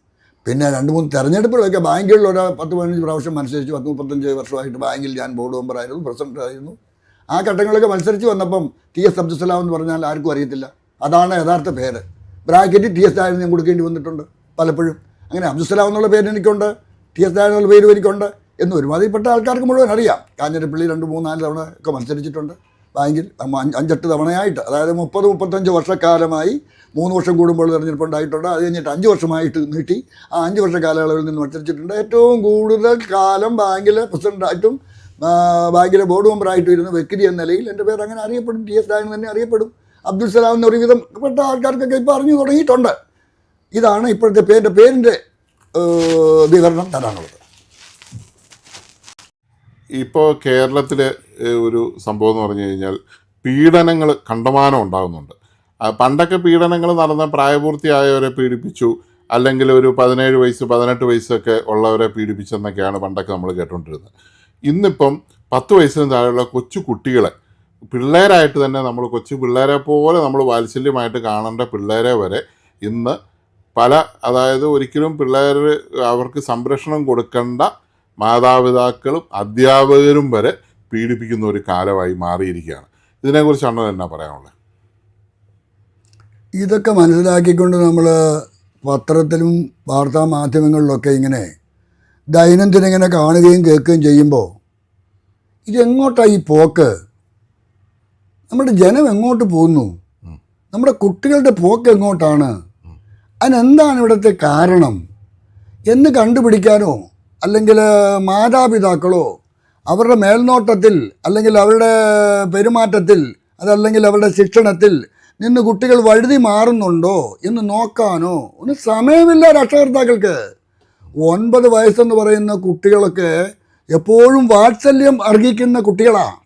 S2: പിന്നെ രണ്ട് മൂന്ന് തെരഞ്ഞെടുപ്പുകളൊക്കെ ബാങ്കുകളിൽ ഒരു പത്ത് പതിനഞ്ച് പ്രാവശ്യം മത്സരിച്ച് പത്ത് മുപ്പത്തഞ്ച് വർഷമായിട്ട് ബാങ്കിൽ ഞാൻ ബോർഡ് മെമ്പറായിരുന്നു പ്രസിഡന്റ് ആയിരുന്നു. ആ ഘട്ടങ്ങളൊക്കെ മത്സരിച്ച് വന്നപ്പം ടി എസ് അബ്ദുസലാം എന്ന് പറഞ്ഞാൽ ആർക്കും അറിയത്തില്ല. അതാണ് യഥാർത്ഥ പേര്. ബ്രാക്കറ്റ് ടി എസ് ആയിരുന്നു ഞാൻ കൊടുക്കേണ്ടി വന്നിട്ടുണ്ട് പലപ്പോഴും. അങ്ങനെ അബ്ദുസലാം എന്നുള്ള പേര് എനിക്കുണ്ട് ടി എസ് ആയിരുന്നുള്ള എന്നുള്ള പേരും എനിക്കുണ്ട് എന്ന് ഒരുമാതിരിപ്പെട്ട ആൾക്കാർക്ക് മുഴുവൻ അറിയാം. കാഞ്ഞിരപ്പള്ളി രണ്ട് മൂന്നാൽ തവണ ഒക്കെ മത്സരിച്ചിട്ടുണ്ട്. ബാങ്കിൽ അഞ്ച് അഞ്ചെട്ട് തവണയായിട്ട് അതായത് മുപ്പത് മുപ്പത്തഞ്ച് വർഷക്കാലമായി മൂന്ന് വർഷം കൂടുമ്പോൾ തെരഞ്ഞെടുപ്പ് ഉണ്ടായിട്ടുണ്ട്. അത് കഴിഞ്ഞിട്ട് അഞ്ച് വർഷമായിട്ട് നീട്ടി. ആ അഞ്ച് വർഷ കാലയളവിൽ നിന്ന് മത്സരിച്ചിട്ടുണ്ട് ഏറ്റവും കൂടുതൽ കാലം ബാങ്കിലെ പ്രസിഡന്റായിട്ടും ബാങ്കിലെ ബോർഡ് മെമ്പറായിട്ടും ഇരുന്ന വ്യക്തി എന്ന നിലയിൽ എന്റെ പേര് അങ്ങനെ അറിയപ്പെടും. ടി എസ് രാജൻ തന്നെ അറിയപ്പെടും. അബ്ദുൽ സലാം എന്ന ഒരുവിധം പെട്ട ആൾക്കാർക്കൊക്കെ ഇപ്പോൾ അറിഞ്ഞു തുടങ്ങിയിട്ടുണ്ട്. ഇതാണ് ഇപ്പോഴത്തെ പേരിന്റെ പേരിന്റെ വിവരണം തരാനുള്ളത്.
S1: ഇപ്പോൾ കേരളത്തിലെ ഒരു സംഭവം എന്ന് പറഞ്ഞു കഴിഞ്ഞാൽ പീഡനങ്ങൾ കണ്ടമാനം ഉണ്ടാകുന്നുണ്ട് പണ്ടൊക്കെ പീഡനങ്ങൾ നടന്ന പ്രായപൂർത്തിയായവരെ പീഡിപ്പിച്ചു അല്ലെങ്കിൽ ഒരു പതിനേഴ് വയസ്സ് പതിനെട്ട് വയസ്സൊക്കെ ഉള്ളവരെ പീഡിപ്പിച്ചെന്നൊക്കെയാണ് പണ്ടൊക്കെ നമ്മൾ കേട്ടുകൊണ്ടിരുന്നത് ഇന്നിപ്പം പത്ത് വയസ്സിന് താഴെയുള്ള കൊച്ചു കുട്ടികളെ പിള്ളേരായിട്ട് തന്നെ നമ്മൾ കൊച്ചു പിള്ളേരെ പോലെ നമ്മൾ വാത്സല്യമായിട്ട് കാണേണ്ട പിള്ളേരെ വരെ ഇന്ന് പല അതായത് ഒരിക്കലും പിള്ളേർ അവർക്ക് സംരക്ഷണം കൊടുക്കേണ്ട മാതാപിതാക്കളും അധ്യാപകരും വരെ പീഡിപ്പിക്കുന്ന ഒരു കാലമായി മാറിയിരിക്കുകയാണ്. ഇതിനെക്കുറിച്ചാണ് എന്നാ പറയാനുള്ളത്?
S2: ഇതൊക്കെ മനസ്സിലാക്കിക്കൊണ്ട് നമ്മൾ പത്രത്തിലും വാർത്താ മാധ്യമങ്ങളിലൊക്കെ ഇങ്ങനെ ദൈനംദിനം ഇങ്ങനെ കാണുകയും കേൾക്കുകയും ചെയ്യുമ്പോൾ ഇതെങ്ങോട്ടാണ് ഈ പോക്ക്? നമ്മുടെ ജനം എങ്ങോട്ട് പോകുന്നു? നമ്മുടെ കുട്ടികളുടെ പോക്ക് എങ്ങോട്ടാണ്? അതിനെന്താണ് ഇവിടുത്തെ കാരണം? എന്ന് കണ്ടുപിടിക്കാനോ അല്ലെങ്കിൽ മാതാപിതാക്കളോ അവരുടെ മേൽനോട്ടത്തിൽ അല്ലെങ്കിൽ അവരുടെ പെരുമാറ്റത്തിൽ അതല്ലെങ്കിൽ അവരുടെ ശിക്ഷണത്തിൽ നിന്ന് കുട്ടികൾ വഴുതി മാറുന്നുണ്ടോ എന്ന് നോക്കാനോ ഒന്നും സമയമില്ല രക്ഷകർത്താക്കൾക്ക്. ഒൻപത് വയസ്സെന്ന് പറയുന്ന കുട്ടികളൊക്കെ എപ്പോഴും വാത്സല്യം അർഹിക്കുന്ന കുട്ടികളാണ്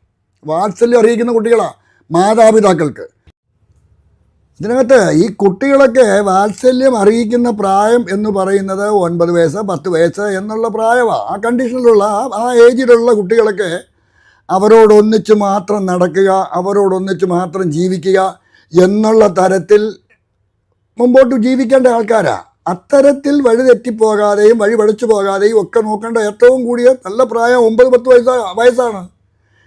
S2: വാത്സല്യം അർഹിക്കുന്ന കുട്ടികളാണ് മാതാപിതാക്കൾക്ക്. ഇതിനകത്ത് ഈ കുട്ടികളൊക്കെ വാത്സല്യം അറിയിക്കുന്ന പ്രായം എന്ന് പറയുന്നത് ഒൻപത് വയസ്സ് പത്ത് വയസ്സ് എന്നുള്ള പ്രായമാണ് ആ കണ്ടീഷനിലുള്ള ആ- ഏജിലുള്ള കുട്ടികളൊക്കെ അവരോടൊന്നിച്ച് മാത്രം നടക്കുക അവരോടൊന്നിച്ച് മാത്രം ജീവിക്കുക എന്നുള്ള തരത്തിൽ മുമ്പോട്ട് ജീവിക്കേണ്ട ആൾക്കാരാണ് അത്തരത്തിൽ വഴി തെറ്റിപ്പോകാതെയും വഴി പഠിച്ചു പോകാതെയും ഒക്കെ നോക്കേണ്ട ഏറ്റവും കൂടിയ നല്ല പ്രായം ഒമ്പത് പത്ത് വയസ്സാ വയസ്സാണ്.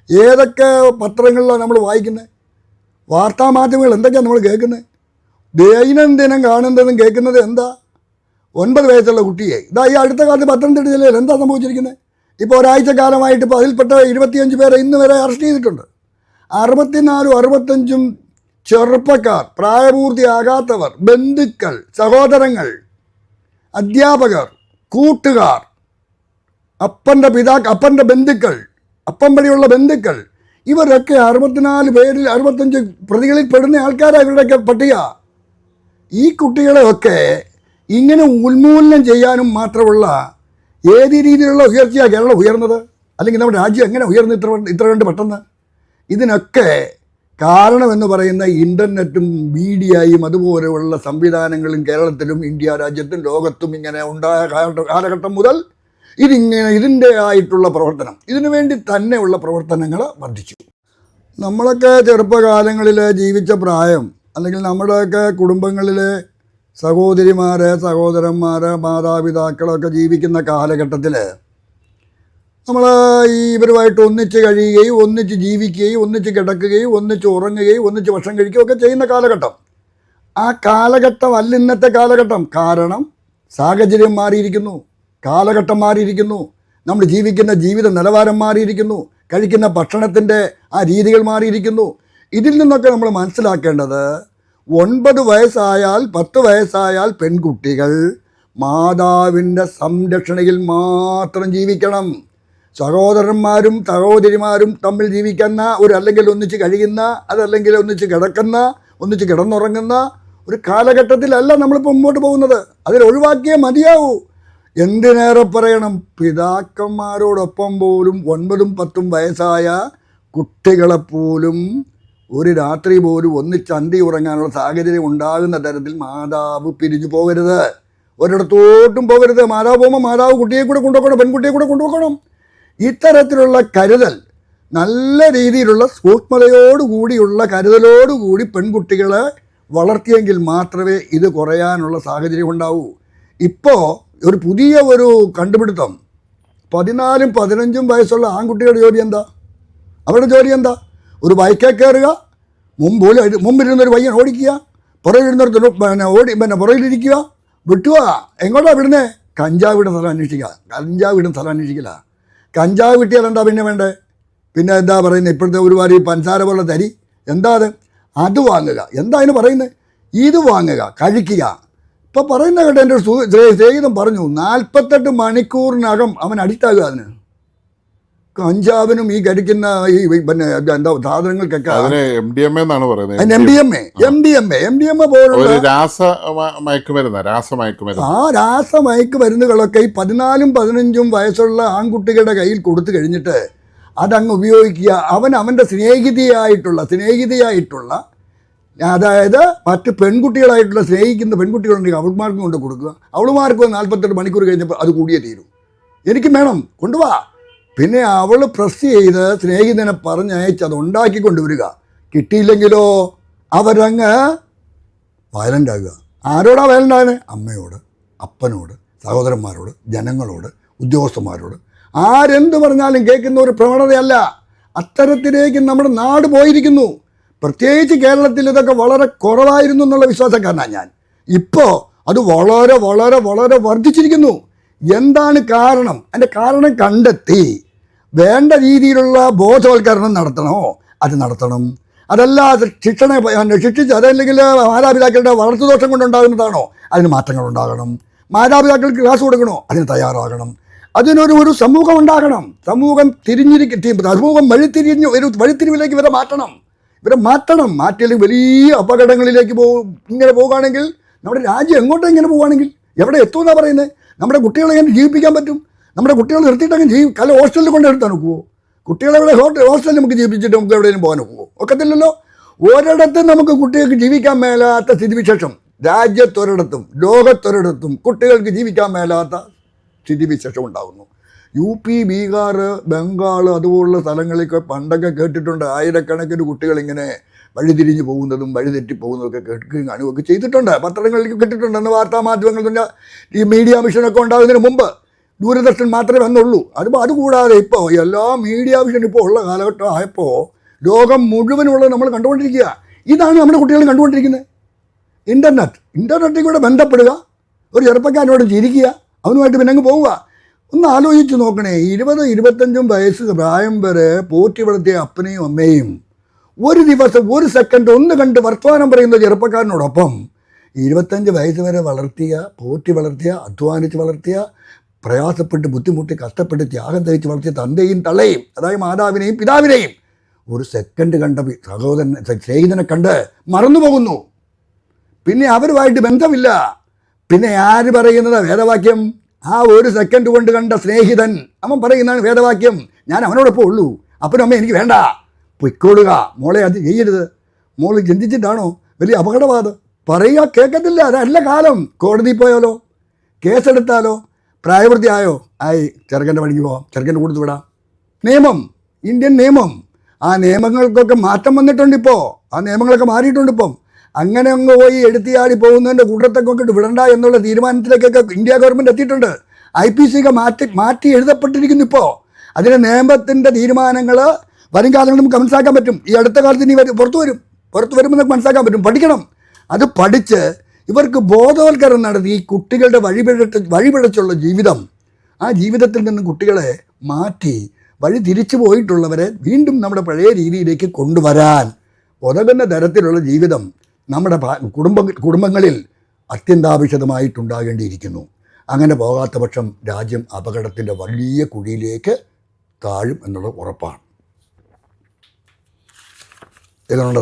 S2: ഏതൊക്കെ പത്രങ്ങളിലാണ് നമ്മൾ വായിക്കുന്നത് വാർത്താമാധ്യമങ്ങൾ എന്തൊക്കെയാണ് നമ്മൾ കേൾക്കുന്നത്? ദൈനംദിനം കാണുന്നതും കേൾക്കുന്നത് എന്താ? ഒൻപത് വയസ്സുള്ള കുട്ടിയെ. ഇതാ ഈ അടുത്ത കാലത്ത് പത്തനംതിട്ട ജില്ലയിൽ എന്താ സംഭവിച്ചിരിക്കുന്നത്? ഇപ്പോൾ ഒരാഴ്ച കാലമായിട്ട് ഇപ്പോൾ അതിൽപ്പെട്ട ഇരുപത്തിയഞ്ച് പേരെ ഇന്ന് വരെ അറസ്റ്റ് ചെയ്തിട്ടുണ്ട്. അറുപത്തിനാലും അറുപത്തഞ്ചും ചെറുപ്പക്കാർ പ്രായപൂർത്തിയാകാത്തവർ ബന്ധുക്കൾ സഹോദരങ്ങൾ അധ്യാപകർ കൂട്ടുകാർ അപ്പന്റെ പിതാ അപ്പന്റെ ബന്ധുക്കൾ അപ്പം വഴിയുള്ള ബന്ധുക്കൾ ഇവരൊക്കെ അറുപത്തിനാല് പേരിൽ അറുപത്തഞ്ച് പ്രതികളിൽ പെടുന്ന ആൾക്കാരാണ് ഇവരുടെയൊക്കെ പട്ടിക. ഈ കുട്ടികളെയൊക്കെ ഇങ്ങനെ ഉന്മൂലനം ചെയ്യാനും മാത്രമുള്ള ഏത് രീതിയിലുള്ള ഉയർച്ചയാണ് കേരളം ഉയർന്നത്? അല്ലെങ്കിൽ നമ്മുടെ രാജ്യം എങ്ങനെ ഉയർന്നു ഇത്ര ഇത്ര കണ്ട് പെട്ടെന്ന്? ഇതിനൊക്കെ കാരണമെന്ന് പറയുന്ന ഇന്റർനെറ്റും മീഡിയയും അതുപോലെയുള്ള സംവിധാനങ്ങളും കേരളത്തിലും ഇന്ത്യ രാജ്യത്തും ലോകത്തും ഇങ്ങനെ ഉണ്ടായ കാലഘട്ട- മുതൽ ഇതിങ്ങനെ ഇതിന്റെ ആയിട്ടുള്ള പ്രവർത്തനം. ഇതിനു വേണ്ടി തന്നെയുള്ള പ്രവർത്തനങ്ങൾ വർദ്ധിച്ചു. നമ്മളൊക്കെ ചെറുപ്പകാലങ്ങളിൽ ജീവിച്ച പ്രായം അല്ലെങ്കിൽ നമ്മുടെയൊക്കെ കുടുംബങ്ങളിലെ സഹോദരിമാർ സഹോദരന്മാർ മാതാപിതാക്കളൊക്കെ ജീവിക്കുന്ന കാലഘട്ടത്തിൽ നമ്മൾ ഈ ഇവരുമായിട്ട് ഒന്നിച്ച് കഴിയുകയും ഒന്നിച്ച് ജീവിക്കുകയും ഒന്നിച്ച് കിടക്കുകയും ഒന്നിച്ച് ഉറങ്ങുകയും ഒന്നിച്ച് ഭക്ഷണം കഴിക്കുകയും ഒക്കെ ചെയ്യുന്ന കാലഘട്ടം. ആ കാലഘട്ടം അല്ല ഇന്നത്തെ കാലഘട്ടം. കാരണം സാഹചര്യം മാറിയിരിക്കുന്നു. കാലഘട്ടം മാറിയിരിക്കുന്നു. നമ്മൾ ജീവിക്കുന്ന ജീവിത നിലവാരം മാറിയിരിക്കുന്നു. കഴിക്കുന്ന ഭക്ഷണത്തിന്റെ ആ രീതികൾ മാറിയിരിക്കുന്നു. ഇതിൽ നിന്നൊക്കെ നമ്മൾ മനസ്സിലാക്കേണ്ടത് ഒൻപത് വയസ്സായാൽ പത്ത് വയസ്സായാൽ പെൺകുട്ടികൾ മാതാവിന്റെ സംരക്ഷണയിൽ മാത്രം ജീവിക്കണം. സഹോദരന്മാരും സഹോദരിമാരും തമ്മിൽ ജീവിക്കുന്ന ഒരു അല്ലെങ്കിൽ ഒന്നിച്ച് കഴിയുന്ന അതല്ലെങ്കിൽ ഒന്നിച്ച് കിടക്കുന്ന ഒന്നിച്ച് കിടന്നുറങ്ങുന്ന ഒരു കാലഘട്ടത്തിലല്ല നമ്മളിപ്പോൾ മുമ്പോട്ട് പോകുന്നത്. അതിൽ ഒഴിവാക്കിയേ മതിയാവൂ. എന്തിനേറെ പറയണം? പിതാക്കന്മാരോടൊപ്പം പോലും ഒൻപതും പത്തും വയസ്സായ കുട്ടികളെപ്പോലും ഒരു രാത്രി പോലും ഒന്നിച്ച് അന്തി ഉറങ്ങാനുള്ള സാഹചര്യം ഉണ്ടാകുന്ന തരത്തിൽ മാതാവ് പിരിഞ്ഞു പോകരുത്. ഒരിടത്തോട്ടും പോകരുത്. മാതാവ് പോകുമ്പോൾ മാതാവ് കുട്ടിയെ കൂടെ കൊണ്ടുപോകണം പെൺകുട്ടിയെ കൂടെ കൊണ്ടുപോകണം. ഇത്തരത്തിലുള്ള കരുതൽ നല്ല രീതിയിലുള്ള സൂക്ഷ്മതയോടുകൂടിയുള്ള കരുതലോടുകൂടി പെൺകുട്ടികളെ വളർത്തിയെങ്കിൽ മാത്രമേ ഇത് കുറയാനുള്ള സാഹചര്യം ഉണ്ടാവൂ. ഇപ്പോൾ ഒരു പുതിയ ഒരു കണ്ടുപിടുത്തം. പതിനാലും പതിനഞ്ചും വയസ്സുള്ള ആൺകുട്ടികളുടെ ജോലി എന്താ? അവരുടെ ജോലി എന്താ? ഒരു ബൈക്കേ കയറുക മുമ്പിൽ മുമ്പിലിരുന്നൊരു പയ്യൻ ഓടിക്കുക പുറകിലിരുന്നൊരു പിന്നെ ഓടി പിന്നെ പുറകിലിരിക്കുക വിട്ടുക എങ്ങോട്ടാ വിടുന്നേ? കഞ്ചാവ് വിടുന്ന സ്ഥലം അന്വേഷിക്കുക. കഞ്ചാവ് വിടുന്ന സ്ഥലം അന്വേഷിക്കില്ല. കഞ്ചാവ് കിട്ടിയാൽ എന്താ പിന്നെ വേണ്ടേ? പിന്നെ എന്താ പറയുന്നത് ഇപ്പോഴത്തെ ഒരുപാട് ഈ പഞ്ചസാര പോലെ തരി. എന്താ അത്? അത് വാങ്ങുക. എന്താ അതിന് പറയുന്നത് ഇത് വാങ്ങുക കഴിക്കുക. ഇപ്പോൾ പറയുന്ന കേട്ടോ എന്റെ സ്നേഹിതം പറഞ്ഞു നാൽപ്പത്തെട്ട് മണിക്കൂറിനകം അവൻ അഡിക്റ്റാകുക അതിന്. കഞ്ചാവിനും ഈ കടിക്കുന്ന ഈ പിന്നെ എന്താ സാധനങ്ങൾക്കൊക്കെ
S1: അതിന് എം ഡി എം എന്നാണ് പറയുന്നത്.
S2: M D M A M D M A M D M A പോലുള്ള
S1: രാസ മയക്കുമരുന്ന്
S2: ആ രാസമയക്ക് മരുന്നുകളൊക്കെ ഈ പതിനാലും പതിനഞ്ചും വയസ്സുള്ള ആൺകുട്ടികളുടെ കയ്യിൽ കൊടുത്തു കഴിഞ്ഞിട്ട് അതങ്ങ് ഉപയോഗിക്കുക. അവൻ അവന്റെ സ്നേഹിതയായിട്ടുള്ള സ്നേഹിതയായിട്ടുള്ള അതായത് മറ്റ് പെൺകുട്ടികളായിട്ടുള്ള സ്നേഹിക്കുന്ന പെൺകുട്ടികളുണ്ടെങ്കിൽ അവൾമാർക്കും കൊണ്ട് കൊടുക്കുക. അവളുമാർക്ക് നാൽപ്പത്തെട്ട് മണിക്കൂർ കഴിഞ്ഞപ്പോൾ അത് കൂടിയേ തീരൂ. എനിക്കും വേണം. കൊണ്ടുപോവാ പിന്നെ അവൾ പ്രസ് ചെയ്ത് സ്നേഹിതനെ പറഞ്ഞയച്ച് അത് ഉണ്ടാക്കി കൊണ്ടുവരിക. കിട്ടിയില്ലെങ്കിലോ? അവരങ്ങ് വയലന്റ് ആകുക. ആരോടാ വയലന്റ് ആകുന്നത് അമ്മയോട് അപ്പനോട് സഹോദരന്മാരോട് ജനങ്ങളോട് ഉദ്യോഗസ്ഥന്മാരോട്. ആരെന്ത് പറഞ്ഞാലും കേൾക്കുന്ന ഒരു പ്രവണതയല്ല. അത്തരത്തിലേക്ക് നമ്മുടെ നാട് പോയിരിക്കുന്നു. പ്രത്യേകിച്ച് കേരളത്തിൽ ഇതൊക്കെ വളരെ കുറവായിരുന്നു എന്നുള്ള വിശ്വാസക്കാരനാണ് ഞാൻ. ഇപ്പോൾ അത് വളരെ വളരെ വളരെ വർദ്ധിച്ചിരിക്കുന്നു. എന്താണ് കാരണം? അതിന്റെ കാരണം കണ്ടെത്തി. വേണ്ട രീതിയിലുള്ള ബോധവൽക്കരണം നടത്തണോ? അത് നടത്തണം. അതല്ലാതെ ശിക്ഷണ ശിക്ഷിച്ച് അതല്ലെങ്കിൽ മാതാപിതാക്കളുടെ വളർത്തുദോഷം കൊണ്ടുണ്ടാകുന്നതാണോ? അതിന് മാറ്റങ്ങൾ ഉണ്ടാകണം. മാതാപിതാക്കൾക്ക് ക്ലാസ് കൊടുക്കണോ? അതിന് തയ്യാറാകണം. അതിനൊരു ഒരു സമൂഹം ഉണ്ടാകണം. സമൂഹം തിരിഞ്ഞിരിക്കും സമൂഹം വഴിത്തിരിഞ്ഞ് ഒരു വഴിത്തിരിവിലേക്ക് വരെ മാറ്റണം. ഇവരെ മാറ്റണം. മാറ്റിയാലും വലിയ അപകടങ്ങളിലേക്ക് പോകും ഇങ്ങനെ പോകുകയാണെങ്കിൽ നമ്മുടെ രാജ്യം എങ്ങോട്ടും ഇങ്ങനെ പോകുകയാണെങ്കിൽ? എവിടെ എത്തുമെന്നാണ് പറയുന്നത് നമ്മുടെ കുട്ടികളെ എങ്ങനെ ജീവിപ്പിക്കാൻ പറ്റും? നമ്മുടെ കുട്ടികളെ നിർത്തിയിട്ടങ്ങ് ജീവി കല ഹോസ്റ്റലിൽ കൊണ്ട് എടുത്താൽ നോക്കുമോ കുട്ടികളെ ഇവിടെ ഹോട്ടൽ ഹോസ്റ്റലിൽ നമുക്ക് ജീവിപ്പിച്ചിട്ട് നമുക്ക് എവിടെയും പോകാൻ നോക്കുമോ ഒക്കത്തില്ലല്ലോ? ഒരിടത്തും നമുക്ക് കുട്ടികൾക്ക് ജീവിക്കാൻ മേലാത്ത സ്ഥിതിവിശേഷം. രാജ്യത്തൊരിടത്തും ലോകത്തൊരിടത്തും കുട്ടികൾക്ക് ജീവിക്കാൻ മേലാത്ത സ്ഥിതിവിശേഷം ഉണ്ടാകുന്നു. യു പി ബീഹാർ ബംഗാൾ അതുപോലുള്ള സ്ഥലങ്ങളിലൊക്കെ പണ്ടൊക്കെ കേട്ടിട്ടുണ്ട് ആയിരക്കണക്കിന് കുട്ടികളിങ്ങനെ വഴിതിരിഞ്ഞ് പോകുന്നതും വഴിതെറ്റി പോകുന്നതൊക്കെ കേൾക്കുകയും കാണുകയൊക്കെ ചെയ്തിട്ടുണ്ട്. പത്രങ്ങളിൽ കേട്ടിട്ടുണ്ട്. അന്ന് വാർത്താ മാധ്യമങ്ങൾ തന്നെ ഈ മീഡിയ മിഷനൊക്കെ ഉണ്ടാകുന്നതിന് മുമ്പ് ദൂരദർശൻ മാത്രമേ വന്നുള്ളൂ. അത് അതുകൂടാതെ ഇപ്പോൾ എല്ലാ മീഡിയ മിഷൻ ഇപ്പോൾ ഉള്ള കാലഘട്ടം ആയപ്പോൾ ലോകം മുഴുവനുള്ളത് നമ്മൾ കണ്ടുകൊണ്ടിരിക്കുക. ഇതാണ് നമ്മുടെ കുട്ടികൾ കണ്ടുകൊണ്ടിരിക്കുന്നത്. ഇന്റർനെറ്റ്. ഇന്റർനെറ്റിൽ കൂടെ ബന്ധപ്പെടുക. ഒരു ചെറുപ്പക്കാരനോട് ചിരിക്കുക. അവനുമായിട്ട് പിന്നെ അങ്ങ് പോവുക. ഒന്ന് ആലോചിച്ച് നോക്കണേ. ഇരുപത് ഇരുപത്തഞ്ചും വയസ്സ് പ്രായം വരെ പോറ്റി വളർത്തിയ അപ്പനെയും അമ്മയും ഒരു ദിവസം ഒരു സെക്കൻഡ് ഒന്ന് കണ്ട് വർത്തമാനം പറയുന്ന ചെറുപ്പക്കാരനോടൊപ്പം ഇരുപത്തഞ്ച് വയസ്സ് വരെ വളർത്തിയ പോറ്റി വളർത്തിയ അധ്വാനിച്ച് വളർത്തിയ പ്രയാസപ്പെട്ട് ബുദ്ധിമുട്ടി കഷ്ടപ്പെട്ട് ത്യാഗം തയ്ച്ച് വളർത്തിയ തന്തയും തള്ളയും അതായത് മാതാവിനെയും പിതാവിനെയും ഒരു സെക്കൻഡ് കണ്ട സഹോദരൻ സ്നേഹിതനെ കണ്ട് മറന്നു പോകുന്നു പിന്നെ അവരുമായിട്ട് ബന്ധമില്ല. പിന്നെ ആര് പറയുന്നത് വേദവാക്യം? ആ ഒരു സെക്കൻഡ് കൊണ്ട് കണ്ട സ്നേഹിതൻ അവൻ പറയുന്നതാണ് വേദവാക്യം ഞാൻ അവനോടൊപ്പം ഉള്ളൂ അപ്പനും അമ്മ എനിക്ക് വേണ്ട. പൊയ്ക്കോളുക മോളെ അത് ചെയ്യരുത്. മോൾ ചിന്തിച്ചിട്ടാണോ? വലിയ അപകടവാദം. പറയുക കേൾക്കത്തില്ല അതല്ല കാലം. കോടതി പോയാലോ? കേസെടുത്താലോ? പ്രായപൂർത്തിയായോ? ആയി ചെറുക്കന്റെ പണിക്ക് പോവാം. ചെറുക്കന്റെ കൊടുത്തു വിടാം. നിയമം ഇന്ത്യൻ നിയമം. ആ നിയമങ്ങൾക്കൊക്കെ മാറ്റം വന്നിട്ടുണ്ട് ഇപ്പോൾ ആ നിയമങ്ങളൊക്കെ മാറിയിട്ടുണ്ട് ഇപ്പം. അങ്ങനെ അങ്ങ് പോയി എടുത്തിയാടി പോകുന്നതിന്റെ കൂട്ടത്തൊക്കെ ഇട്ട് വിടണ്ട എന്നുള്ള തീരുമാനത്തിലേക്കൊക്കെ ഇന്ത്യ ഗവൺമെന്റ് എത്തിയിട്ടുണ്ട്. ഐ പി സി ഒക്കെ മാറ്റി മാറ്റി എഴുതപ്പെട്ടിരിക്കുന്നു ഇപ്പോൾ അതിന് നിയമത്തിന്റെ തീരുമാനങ്ങൾ വരും കാലങ്ങളിൽ നമുക്ക് മനസ്സിലാക്കാൻ പറ്റും. ഈ അടുത്ത കാലത്ത് ഇനി വരും പുറത്തു വരും. പുറത്ത് വരുമ്പോൾ നമുക്ക് മനസ്സിലാക്കാൻ പറ്റും. പഠിക്കണം. അത് പഠിച്ച് ഇവർക്ക് ബോധവൽക്കരണം നടത്തി ഈ കുട്ടികളുടെ വഴിപിഴട്ട് വഴിപിഴച്ചുള്ള ജീവിതം. ആ ജീവിതത്തിൽ നിന്ന് കുട്ടികളെ മാറ്റി വഴി തിരിച്ചു പോയിട്ടുള്ളവരെ വീണ്ടും നമ്മുടെ പഴയ രീതിയിലേക്ക് കൊണ്ടുവരാൻ ഉതകുന്ന തരത്തിലുള്ള ജീവിതം നമ്മുടെ കുടുംബ കുടുംബങ്ങളിൽ അത്യന്താപേക്ഷിതമായിട്ടുണ്ടാകേണ്ടിയിരിക്കുന്നു. അങ്ങനെ പോകാത്ത പക്ഷം രാജ്യം അപകടത്തിന്റെ വലിയ കുഴിയിലേക്ക് താഴും എന്നുള്ളത് ഉറപ്പാണ്. ഇതുകൊണ്ട്